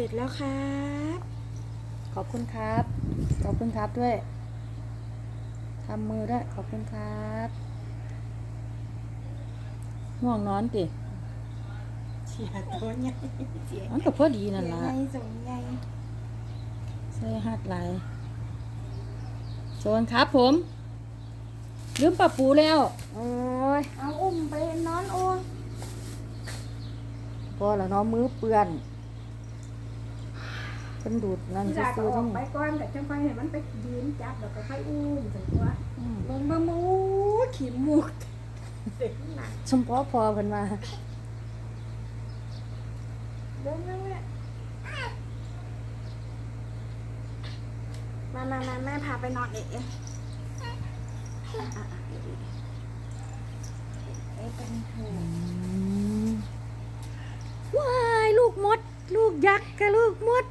ร็จแล้วครับ ขอบคุณครับ ขอบคุณครับด้วยทำมือด้วย ขอบคุณครับง่วงนอนติเสียตัวใหญ่เสียมันก็พอดีนั่นใหล่ะญ่สูงใหญ่ใส่หัดไหลายโซนครับผม ลืมปะปูแล้ว โอ้ย เอาอุ้มไปนอนโอ้พอแล้วเนาะมือเปื้อนเพิ่ นดูดนั่นที่หลักซื้อๆออทั้กงไปก่อนแต่จังไปให้มันไปยืนจับแล้วก็ค่อยอุ้มถึงตัวอืมลงมามูขีมมูกเด็กหนักสมพอพอเพิ่นมาเดินมาแม่มามามาแม่พาไปนอนเอ๋อะอะเอ๋เอ๋เป็นเธอว้ายลูกมด ลูกยักษ์กับลูกมด